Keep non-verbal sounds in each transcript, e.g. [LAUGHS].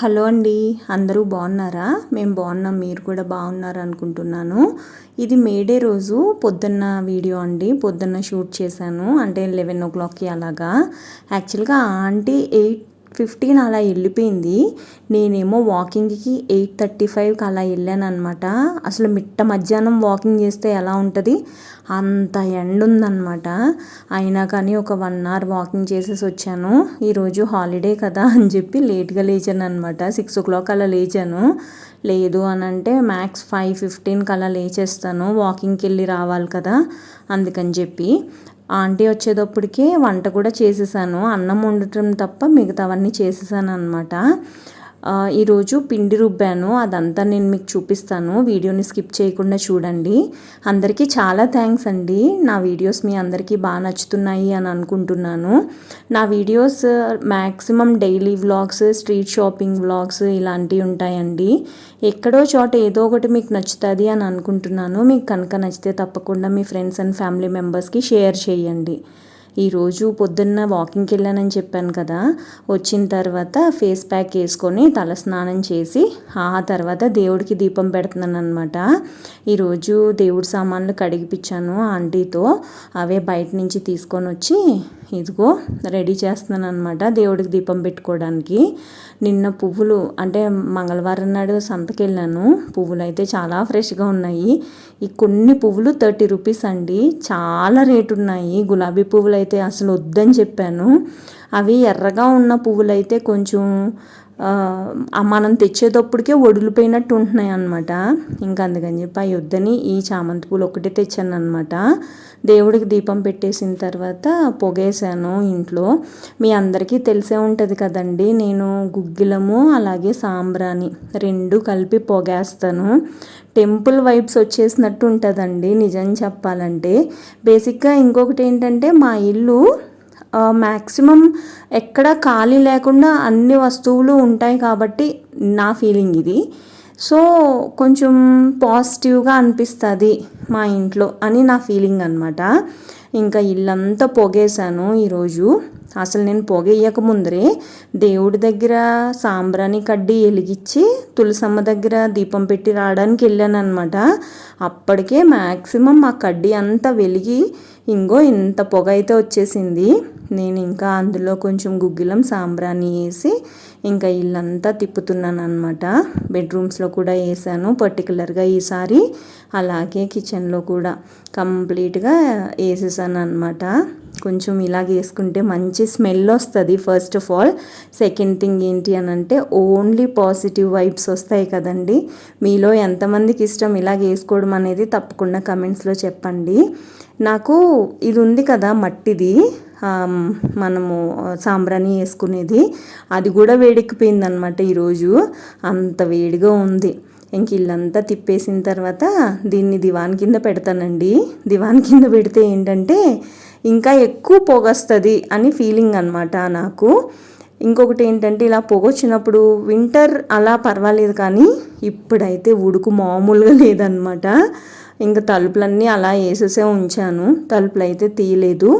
Hello అండి అందరూ బాగున్నారా? మేము బాగున్నాం మీరు కూడా బాగున్నారు అనుకుంటున్నాను. ఇది మేడే రోజు పొద్దున్న వీడియో అండి. పొద్దున్న షూట్ చేశాను అంటే లెవెన్ ఓ క్లాక్కి అలాగా. యాక్చువల్గా ఆంటీ ఎయిట్ ఫిఫ్టీన్ అలా వెళ్ళిపోయింది. నేనేమో వాకింగ్కి ఎయిట్ థర్టీ ఫైవ్కి అలా వెళ్ళాను అనమాట అసలు మిట్ట మధ్యాహ్నం వాకింగ్ చేస్తే ఎలా ఉంటుంది? అంత ఎండ ఉందన్నమాట. అయినా కానీ ఒక వన్ అవర్ వాకింగ్ చేసేసి వచ్చాను. ఈరోజు హాలిడే కదా అని చెప్పి లేట్గా లేచాను అనమాట సిక్స్ ఓ క్లాక్ అలా లేచాను. లేదు అని అంటే మ్యాక్స్ ఫైవ్ ఫిఫ్టీన్కి అలా లేచేస్తాను. వాకింగ్కి వెళ్ళి రావాలి కదా అందుకని చెప్పి. ఆంటీ వచ్చేటప్పటికి వంట కూడా చేసేసాను. అన్నం వండటం తప్ప మిగతావన్నీ చేసేసాను అనమాట ఈరోజు పిండి రుబ్బాను. అదంతా నేను మీకు చూపిస్తాను. వీడియోని స్కిప్ చేయకుండా చూడండి. అందరికీ చాలా థ్యాంక్స్ అండి. నా వీడియోస్ మీ అందరికీ బాగా నచ్చుతున్నాయి అని అనుకుంటున్నాను. నా videos maximum daily vlogs street shopping vlogs ఇలాంటివి ఉంటాయండి. ఎక్కడో చోట ఏదో ఒకటి మీకు నచ్చుతుంది అని అనుకుంటున్నాను. మీకు కనుక నచ్చితే తప్పకుండా మీ ఫ్రెండ్స్ అండ్ ఫ్యామిలీ మెంబర్స్కి షేర్ చేయండి. ఈరోజు పొద్దున్న వాకింగ్కి వెళ్ళానని చెప్పాను కదా వచ్చిన తర్వాత ఫేస్ ప్యాక్ వేసుకొని తల స్నానం చేసి ఆ తర్వాత దేవుడికి దీపం పెడుతున్నాను అనమాట ఈరోజు దేవుడి సామాన్లు కడిగిపించాను ఆంటీతో అవే బయట నుంచి తీసుకొని వచ్చి ఇదిగో రెడీ చేస్తున్నాను అనమాట దేవుడికి దీపం పెట్టుకోవడానికి. నిన్న పువ్వులు అంటే మంగళవారం నాడు సంతకి వెళ్ళాను పువ్వులు అయితే చాలా ఫ్రెష్గా ఉన్నాయి. ఈ కొన్ని పువ్వులు థర్టీ రూపీస్ అండి. చాలా రేటు ఉన్నాయి గులాబీ పువ్వులు అయితే అసలు వద్దని చెప్పాను. అవి ఎర్రగా ఉన్న పువ్వులు అయితే కొంచెం మనం తెచ్చేటప్పటికే ఒడిలిపోయినట్టు ఉంటున్నాయి అనమాట ఇంకా అందుకని చెప్పి ఆ యుద్ధని ఈ చామంతి పూలు ఒకటే తెచ్చాను అనమాట దేవుడికి దీపం పెట్టేసిన తర్వాత పొగేసాను ఇంట్లో. మీ అందరికీ తెలిసే ఉంటుంది కదండి నేను గుగ్గిలము అలాగే సాంబ్రాణి రెండు కలిపి పొగేస్తాను. టెంపుల్ వైబ్స్ వచ్చేసినట్టు ఉంటుందండి నిజం చెప్పాలంటే. బేసిక్గా ఇంకొకటి ఏంటంటే మా ఇల్లు మ్యాక్సిమం ఎక్కడ ఖాళీ లేకుండా అన్ని వస్తువులు ఉంటాయి కాబట్టి నా ఫీలింగ్ ఇది. సో కొంచెం పాజిటివ్గా అనిపిస్తుంది మా ఇంట్లో అని నా ఫీలింగ్ అనమాట ఇంకా ఇల్లంతా పొగేశాను ఈరోజు. అసలు నేను పొగ ముందరే దేవుడి దగ్గర సాంబ్రాణి కడ్డీ వెలిగించి తులసమ్మ దగ్గర దీపం పెట్టి రావడానికి వెళ్ళాను అనమాట అప్పటికే మ్యాక్సిమం ఆ కడ్డీ అంతా వెలిగి ఇంకో ఇంత పొగ అయితే వచ్చేసింది. నేను ఇంకా అందులో కొంచెం గుగ్గిలం సాంబ్రాణి వేసి ఇంకా ఇల్లంతా తిప్పుతున్నాను అనమాట బెడ్రూమ్స్లో కూడా వేసాను పర్టికులర్గా ఈసారి. అలాగే కిచెన్లో కూడా కంప్లీట్గా వేసేసాను అనమాట కొంచెం ఇలాగ వేసుకుంటే మంచి స్మెల్ వస్తుంది first of all second thing ఏంటి అని అంటే ఓన్లీ పాజిటివ్ వైబ్స్ వస్తాయి కదండి. మీలో ఎంతమందికి ఇష్టం ఇలాగ వేసుకోవడం అనేది తప్పకుండా కమెంట్స్లో చెప్పండి. నాకు ఇది ఉంది కదా మట్టిది మనము సాంబ్రాణి వేసుకునేది. అది కూడా వేడెక్కిపోయింది అనమాట ఈరోజు. అంత వేడిగా ఉంది. ఇంక ఇల్లంతా తిప్పేసిన తర్వాత దీన్ని దివాన్ కింద పెడతానండి. దివాన్ కింద పెడితే ఏంటంటే ఇంకా ఎక్కువ పొగొస్తుంది అని ఫీలింగ్ అనమాట నాకు. ఇంకొకటి ఏంటంటే ఇలా పొగొచ్చినప్పుడు వింటర్ అలా పర్వాలేదు కానీ ఇప్పుడైతే ఉడుకు మామూలుగా లేదనమాట ఇంకా తలుపులన్నీ అలా వేసేసే ఉంచాను. తలుపులు అయితే తీయలేదు.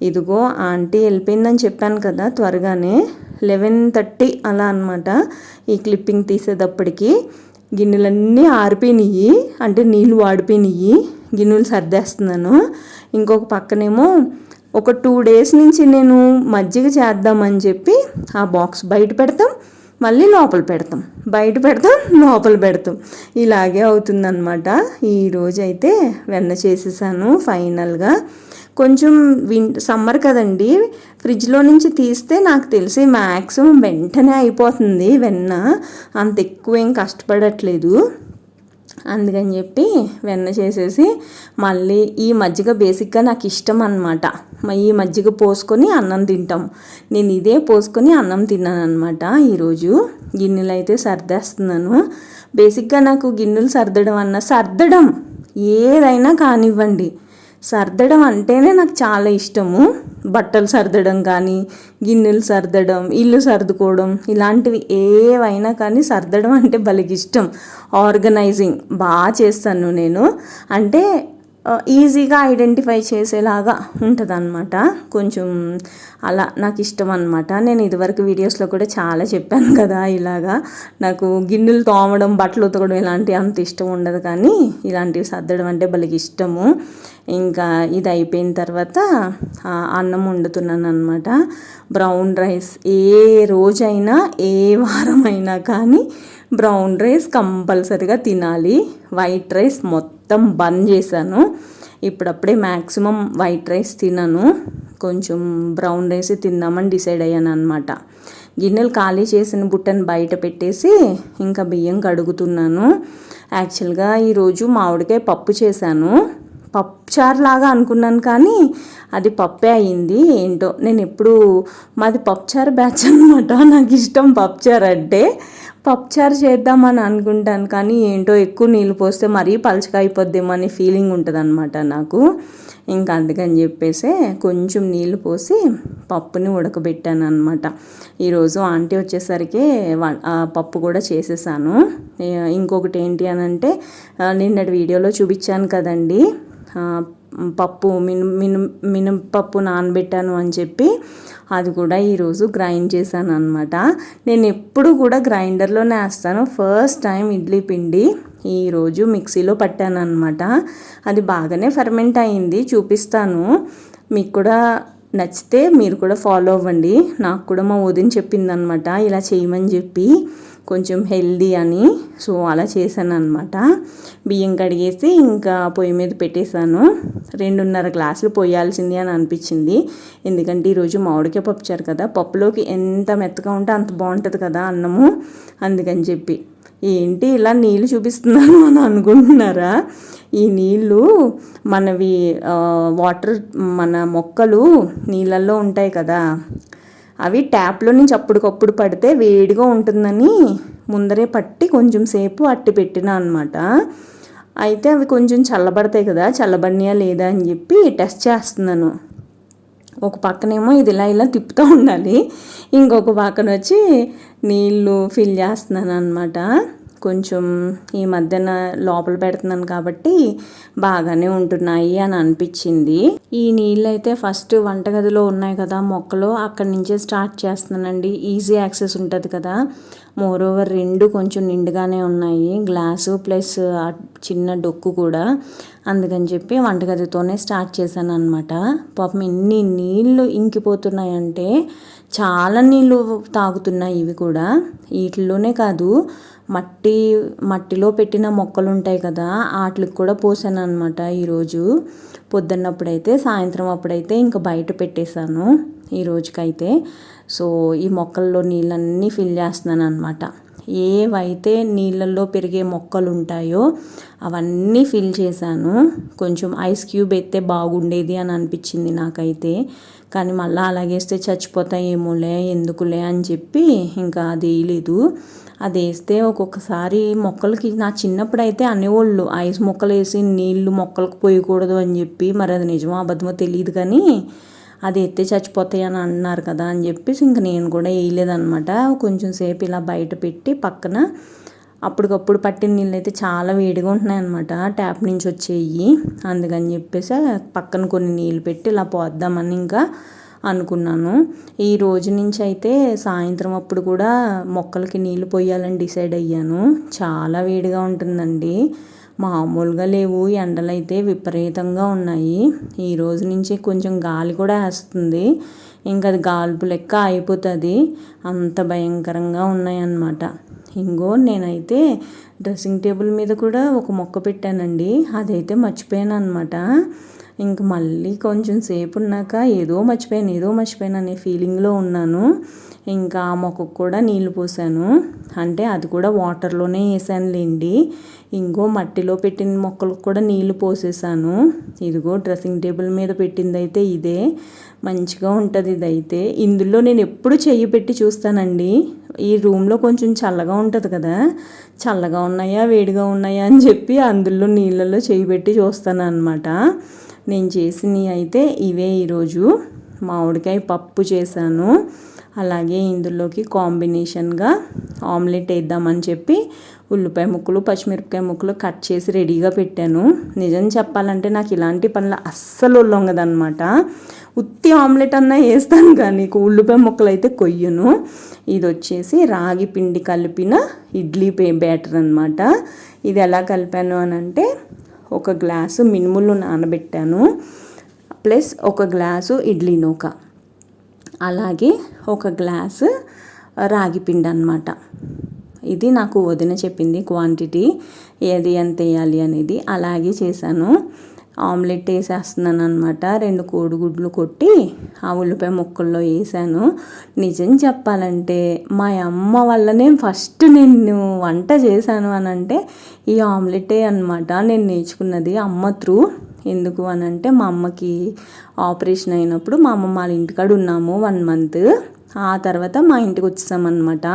ఇదిగో ఆంటీ వెళ్ళిపోయిందని చెప్పాను కదా త్వరగానే. లెవెన్ థర్టీ అలా అనమాట ఈ క్లిప్పింగ్ తీసేటప్పటికి. గిన్నెలన్నీ ఆరిపోయినాయి అంటే నీళ్ళు వాడిపోయినాయి గిన్నెలు సర్దేస్తున్నాను. ఇంకొక పక్కనేమో ఒక టూ డేస్ నుంచి నేను మజ్జిగ చేద్దామని చెప్పి ఆ బాక్స్ బయట పెడతాం. మళ్ళీ లోపల పెడతాం. బయట పెడతాం లోపల పెడతాం. ఇలాగే అవుతుందన్నమాట. ఈరోజైతే వెన్న చేసేసాను ఫైనల్గా. కొంచెం విన్ సమ్మర్ కదండి. ఫ్రిడ్జ్లో నుంచి తీస్తే నాకు తెలిసి మ్యాక్సిమం వెంటనే అయిపోతుంది వెన్న. అంత ఎక్కువ ఏం కష్టపడట్లేదు. అందుకని చెప్పి వెన్న చేసేసి మళ్ళీ ఈ మజ్జిగ బేసిక్గా నాకు ఇష్టం అనమాట ఈ మజ్జిగ పోసుకొని అన్నం తింటాం. నేను ఇదే పోసుకొని అన్నం తిన్నాను అనమాట ఈరోజు. గిన్నెలు అయితే సర్దేస్తున్నాను. బేసిక్గా నాకు గిన్నెలు సర్దడం అన్న సర్దడం ఏదైనా కానివ్వండి. సర్దడం అంటేనే నాకు చాలా ఇష్టము. బట్టలు సర్దడం కానీ గిన్నెలు సర్దడం ఇల్లు సర్దుకోవడం ఇలాంటివి ఏవైనా కానీ సర్దడం అంటే భలే ఇష్టం. ఆర్గనైజింగ్ బాగా చేస్తాను నేను. అంటే ఈజీగా ఐడెంటిఫై చేసేలాగా ఉంటుంది అనమాట కొంచెం అలా నాకు ఇష్టం అనమాట నేను ఇదివరకు వీడియోస్లో కూడా చాలా చెప్పాను కదా ఇలాగా. నాకు గిన్నెలు తోమడం బట్టలు ఉతకడం ఇలాంటివి అంత ఇష్టం ఉండదు కానీ ఇలాంటివి సర్దడం అంటే భలేకి ఇష్టము. ఇంకా ఇది అయిపోయిన తర్వాత అన్నం వండుతున్నాను అనమాట బ్రౌన్ రైస్ ఏ రోజైనా ఏ వారమైనా కానీ బ్రౌన్ రైస్ కంపల్సరిగా తినాలి. వైట్ రైస్ మొత్తం మొత్తం బంద్ చేశాను. ఇప్పుడప్పుడే మ్యాక్సిమం వైట్ రైస్ తినను. కొంచెం బ్రౌన్ రైస్ తిందామని డిసైడ్ అయ్యాను అనమాట గిన్నెలు ఖాళీ చేసిన బుట్టను బయట పెట్టేసి ఇంకా బియ్యం కడుగుతున్నాను. యాక్చువల్గా ఈరోజు మామిడికాయ పప్పు చేశాను. పప్పుచారు లాగా అనుకున్నాను కానీ అది పప్పే అయింది. ఏంటో నేను ఎప్పుడు మాది పప్పుచారు బ్యాచ్ అనమాట నాకు ఇష్టం పప్పుచారు అంటే. పప్పుచారు చేద్దామని అనుకుంటాను కానీ ఏంటో ఎక్కువ నీళ్ళు పోస్తే మరీ పలచగా అయిపోద్దేమో అనే ఫీలింగ్ ఉంటుంది అనమాట నాకు. ఇంకా అందుకని చెప్పేసి కొంచెం నీళ్ళు పోసి పప్పుని ఉడకబెట్టాను అనమాట ఈరోజు ఆంటీ వచ్చేసరికి పప్పు కూడా చేసేసాను. ఇంకొకటి ఏంటి అని అంటే నిన్నటి వీడియోలో చూపించాను కదండి. పప్పు మిను మిను మినపప్పు నానబెట్టాను అని చెప్పి అది కూడా ఈరోజు గ్రైండ్ చేశాను అనమాట నేను ఎప్పుడు కూడా గ్రైండర్లోనే వేస్తాను. ఫస్ట్ టైం ఇడ్లీ పిండి ఈరోజు మిక్సీలో పట్టాను అనమాట అది బాగానే ఫర్మెంట్ అయింది చూపిస్తాను. మీకు కూడా నచ్చితే మీరు కూడా ఫాలో అవ్వండి. నాకు కూడా మా వదిన చెప్పిందనమాట ఇలా చేయమని చెప్పి. కొంచెం హెల్దీ అని. సో అలా చేశాను అనమాట బియ్యం కడిగేసి ఇంకా పొయ్యి మీద పెట్టేశాను. రెండున్నర గ్లాసులు పోయాల్సింది అని అనిపించింది. ఎందుకంటే ఈరోజు మామిడికాయ పప్పుచారు కదా. పప్పులోకి ఎంత మెత్తగా ఉంటే అంత బాగుంటుంది కదా అన్నము. అందుకని చెప్పి. ఏంటి ఇలా నీళ్ళు చూపిస్తున్నాను అని అనుకుంటున్నారా? ఈ నీళ్ళు మనవి వాటర్ మన మొక్కలు నీళ్ళల్లో ఉంటాయి కదా. అవి ట్యాప్లో నుంచి అప్పటికప్పుడు పడితే వేడిగా ఉంటుందని ముందరే పట్టి కొంచెం సేపు అట్టి పెట్టినా అనమాట అయితే అవి కొంచెం చల్లబడతాయి కదా చల్లబడినాయా లేదా అని చెప్పి టెస్ట్ చేస్తున్నాను. ఒక పక్కనేమో ఇది ఇలా ఇలా తిప్పుతూ ఉండాలి. ఇంకొక పక్కన వచ్చి నీళ్ళు ఫిల్ చేస్తున్నాను అనమాట కొంచెం ఈ మధ్యన లోపల పెడుతున్నాను కాబట్టి బాగానే ఉంటున్నాయి అని అనిపించింది. ఈ నీళ్ళు అయితే ఫస్ట్ వంటగదిలో ఉన్నాయి కదా మొక్కలు. అక్కడి నుంచే స్టార్ట్ చేస్తున్నానండి. ఈజీ యాక్సెస్ ఉంటుంది కదా. మోర్ ఓవర్ రెండు కొంచెం నిండుగానే ఉన్నాయి. గ్లాసు ప్లస్ చిన్న డొక్కు కూడా. అందుకని చెప్పి వంటగదితోనే స్టార్ట్ చేశాను అనమాట పాపం ఎన్ని నీళ్ళు ఇంకిపోతున్నాయంటే చాలా నీళ్ళు తాగుతున్నాయి ఇవి కూడా. వీటిలోనే కాదు మట్టి మట్టిలో పెట్టిన మొక్కలు ఉంటాయి కదా వాటికి కూడా పోసాను అనమాట ఈరోజు. పొద్దున్నప్పుడైతే సాయంత్రం అప్పుడైతే ఇంకా బయట పెట్టేశాను. ఈ రోజుకైతే సో ఈ మొక్కల్లో నీళ్ళన్నీ ఫిల్ చేస్తున్నాను అనమాట ఏవైతే నీళ్ళల్లో పెరిగే మొక్కలు ఉంటాయో అవన్నీ ఫిల్ చేశాను. కొంచెం ఐస్ క్యూబ్ అయితే బాగుండేది అని అనిపించింది నాకైతే. కానీ మళ్ళీ అలాగేస్తే చచ్చిపోతాయేమోలే ఎందుకులే అని చెప్పి ఇంకా అది వేయలేదు. అది వేస్తే ఒక్కొక్కసారి మొక్కలకి నా చిన్నప్పుడు అయితే అనేవాళ్ళు ఐస్ మొక్కలు వేసి నీళ్ళు మొక్కలకు పోయకూడదు అని చెప్పి మరి అది నిజమో అబద్ధమో తెలియదు కానీ అది ఎత్తే చచ్చిపోతాయి అని అన్నారు కదా అని చెప్పేసి ఇంక నేను కూడా వేయలేదనమాట కొంచెం సేపు ఇలా బయట పెట్టి పక్కన అప్పటికప్పుడు పట్టిన నీళ్ళు అయితే చాలా వేడిగా ఉంటున్నాయి అనమాట ట్యాప్ నుంచి వచ్చేయి. అందుకని చెప్పేసి పక్కన కొన్ని నీళ్ళు పెట్టి ఇలా పోద్దామని ఇంకా అనుకున్నాను. ఈ రోజు నుంచి అయితే సాయంత్రం అప్పుడు కూడా మొక్కలకి నీళ్ళు పోయాలని డిసైడ్ అయ్యాను. చాలా వేడిగా ఉంటుందండి. మామూలుగా లేవు. ఎండలైతే విపరీతంగా ఉన్నాయి. ఈ రోజు నుంచి కొంచెం గాలి కూడా వేస్తుంది. ఇంకా అది గాల్పు లెక్క అయిపోతుంది అంత భయంకరంగా ఉన్నాయన్నమాట. ఇంకో నేనైతే డ్రెస్సింగ్ టేబుల్ మీద కూడా ఒక మొక్క పెట్టానండి. అదైతే మర్చిపోయాను అనమాట ఇంక మళ్ళీ కొంచెం సేపు ఉన్నాక ఏదో మర్చిపోయాను ఏదో మర్చిపోయాను అనే ఫీలింగ్లో ఉన్నాను. ఇంకా ఆ మొక్కకు కూడా నీళ్ళు పోసాను. అంటే అది కూడా వాటర్లోనే వేసానులేండి. ఇంకో మట్టిలో పెట్టిన మొక్కలకు కూడా నీళ్ళు పోసేసాను. ఇదిగో డ్రెస్సింగ్ టేబుల్ మీద పెట్టింది అయితే ఇదే. మంచిగా ఉంటుంది ఇదైతే. ఇందులో నేను ఎప్పుడు చెయ్యి పెట్టి చూస్తానండి. ఈ రూమ్లో కొంచెం చల్లగా ఉంటుంది కదా. చల్లగా ఉన్నాయా వేడిగా ఉన్నాయా అని చెప్పి అందులో నీళ్ళల్లో చెయ్యి పెట్టి చూస్తాను అనమాట నేను చేసినవి అయితే ఇవే ఈరోజు. మామిడికాయ పప్పు చేశాను. అలాగే ఇందులోకి కాంబినేషన్గా ఆమ్లెట్ వేద్దామని చెప్పి ఉల్లిపాయ ముక్కలు పచ్చిమిరపకాయ ముక్కలు కట్ చేసి రెడీగా పెట్టాను. నిజం చెప్పాలంటే నాకు ఇలాంటి పనులు అస్సలు లొంగదనమాట ఉత్తి ఆమ్లెట్ అన్నా వేస్తాను కానీ ఉల్లిపాయ ముక్కలు అయితే కొయ్యను. ఇది వచ్చేసి రాగి పిండి కలిపిన ఇడ్లీ పే బ్యాటర్ అనమాట ఇది ఎలా కలిపాను అని అంటే ఒక గ్లాసు మినుములు నానబెట్టాను. ప్లస్ ఒక గ్లాసు ఇడ్లీ నూక. అలాగే ఒక గ్లాసు రాగి పిండి అనమాట ఇది నాకు వదిన చెప్పింది క్వాంటిటీ ఏది ఎంత వేయాలి అనేది. అలాగే చేశాను. ఆమ్లెట్ వేసేస్తున్నాను అనమాట రెండు కోడిగుడ్లు కొట్టి ఆ ఉల్లిపాయ ముక్కల్లో వేసాను. నిజం చెప్పాలంటే మా అమ్మ వల్లనే ఫస్ట్ నేను వంట చేశాను అని అంటే ఈ ఆమ్లెటే అనమాట నేను నేర్చుకున్నది అమ్మ త్రూ ఎందుకు అని అంటే మా అమ్మకి ఆపరేషన్ అయినప్పుడు మా అమ్మ వాళ్ళ ఇంటికాడ ఉన్నాము వన్ మంత్. ఆ తర్వాత మా ఇంటికి వచ్చేసామన్నమాట.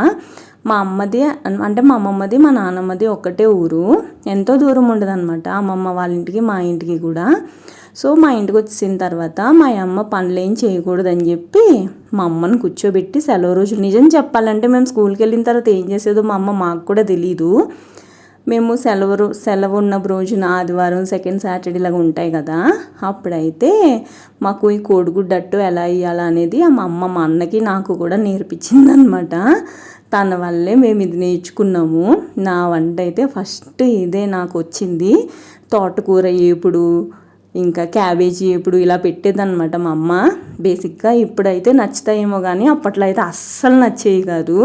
మా అమ్మది అంటే మా అమ్మమ్మది మా నాన్నమ్మది ఒక్కటే ఊరు. ఎంతో దూరం ఉండదు అనమాట అమ్మమ్మ వాళ్ళ ఇంటికి మా ఇంటికి కూడా. సో మా ఇంటికి వచ్చిన తర్వాత మా అమ్మ పనులు ఏం చేయకూడదని చెప్పి మా అమ్మని కూర్చోబెట్టి సెలవు రోజు నిజం చెప్పాలంటే మేము స్కూల్కి వెళ్ళిన తర్వాత ఏం చేసేదో మా అమ్మ మాకు కూడా తెలీదు. మేము సెలవు సెలవు ఉన్న రోజున ఆదివారం సెకండ్ సాటర్డే లాగా ఉంటాయి కదా. అప్పుడైతే మాకు ఈ కోడిగుడ్డట్టు ఎలా ఇవ్వాలా అనేది మా అమ్మ మా అన్నకి నాకు కూడా నేర్పించిందనమాట. తన వల్లే మేము ఇది నేర్చుకున్నాము. నా వంట అయితే ఫస్ట్ ఇదే నాకు వచ్చింది. తోటకూర ఏపుడు ఇంకా క్యాబేజీ ఎప్పుడు ఇలా పెట్టేదన్నమాట మా అమ్మ. బేసిక్గా ఇప్పుడైతే నచ్చుతాయేమో కానీ అప్పట్లో అయితే అస్సలు నచ్చేవి కాదు.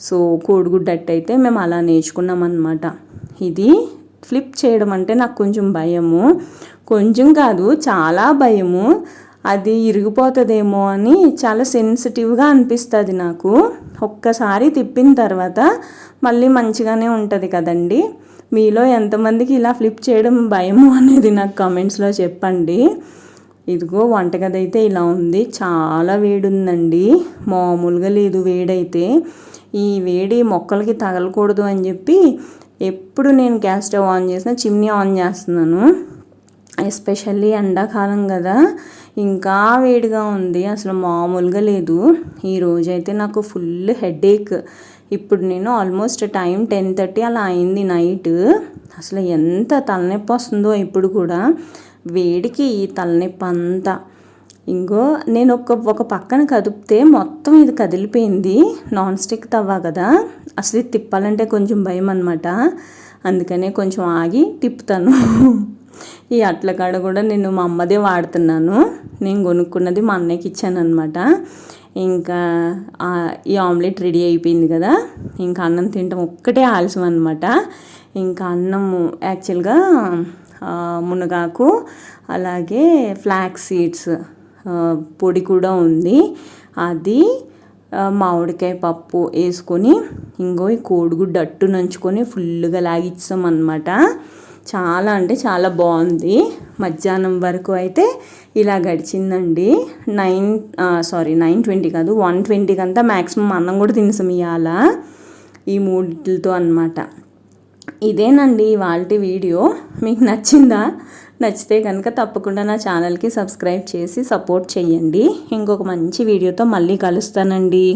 సో కోడిగుడ్డు అట్టయితే మేము అలా నేర్చుకున్నాం అనమాట ఇది ఫ్లిప్ చేయడం అంటే నాకు కొంచెం భయము. కొంచెం కాదు చాలా భయము. అది ఇరిగిపోతుందేమో అని చాలా సెన్సిటివ్గా అనిపిస్తుంది నాకు. ఒక్కసారి తిప్పిన తర్వాత మళ్ళీ మంచిగానే ఉంటుంది కదండి. మీలో ఎంతమందికి ఇలా ఫ్లిప్ చేయడం భయము [LAUGHS] అనేది నాకు కమెంట్స్లో చెప్పండి. ఇదిగో వంటగది అయితే ఇలా ఉంది. చాలా వేడి ఉందండి మామూలుగా లేదు వేడైతే. ఈ వేడి మొక్కలకి తగలకూడదు అని చెప్పి ఎప్పుడు నేను గ్యాస్ స్టవ్ ఆన్ చేసినా చిమ్నీ ఆన్ చేస్తున్నాను. ఎస్పెషల్లీ ఎండాకాలం కదా. ఇంకా వేడిగా ఉంది. అసలు మామూలుగా లేదు. ఈరోజు అయితే నాకు ఫుల్ హెడేక్. ఇప్పుడు నేను ఆల్మోస్ట్ టైం టెన్ థర్టీ అలా అయింది నైట్. అసలు ఎంత తలనొప్పి వస్తుందో ఇప్పుడు కూడా. వేడికి ఈ తలనొప్పి అంతా ఇంకో నేను ఒక ఒక పక్కన కదిపితే మొత్తం ఇది కదిలిపోయింది. నాన్ స్టిక్ తవ్వా కదా. అసలు ఇది తిప్పాలంటే కొంచెం భయం అనమాట అందుకనే కొంచెం ఆగి తిప్పుతాను. ఈ అట్ల కాడ కూడా నేను మా అమ్మదే వాడుతున్నాను. నేను కొనుక్కున్నది మా అన్నయ్యకి ఇచ్చాను అనమాట ఇంకా ఈ ఆమ్లెట్ రెడీ అయిపోయింది కదా. ఇంకా అన్నం తింటాం. ఒక్కటే ఆలస్యం అనమాట ఇంకా అన్నము యాక్చువల్గా మునగాకు అలాగే ఫ్లాక్స్ సీడ్స్ పొడి కూడా ఉంది. అది మామిడికాయ పప్పు వేసుకొని ఇంకో ఈ కోడిగుడ్డు అట్టు నంచుకొని ఫుల్గా లాగిచ్చాం అనమాట చాలా అంటే చాలా బాగుంది. మధ్యాహ్నం వరకు అయితే ఇలా గడిచిందండి. నైన్ సారీ నైన్ ట్వంటీ కాదు వన్ ట్వంటీకి అంతా మ్యాక్సిమం అన్నం కూడా తినసం ఇవాళ ఈ మూడిటితో అనమాట ఇదేనండి ఇవాళ వీడియో. మీకు నచ్చిందా? నచ్చితే కనుక తప్పకుండా నా ఛానల్కి సబ్స్క్రైబ్ చేసి సపోర్ట్ చేయండి ఇంకొక మంచి వీడియోతో మళ్ళీ కలుస్తానండి.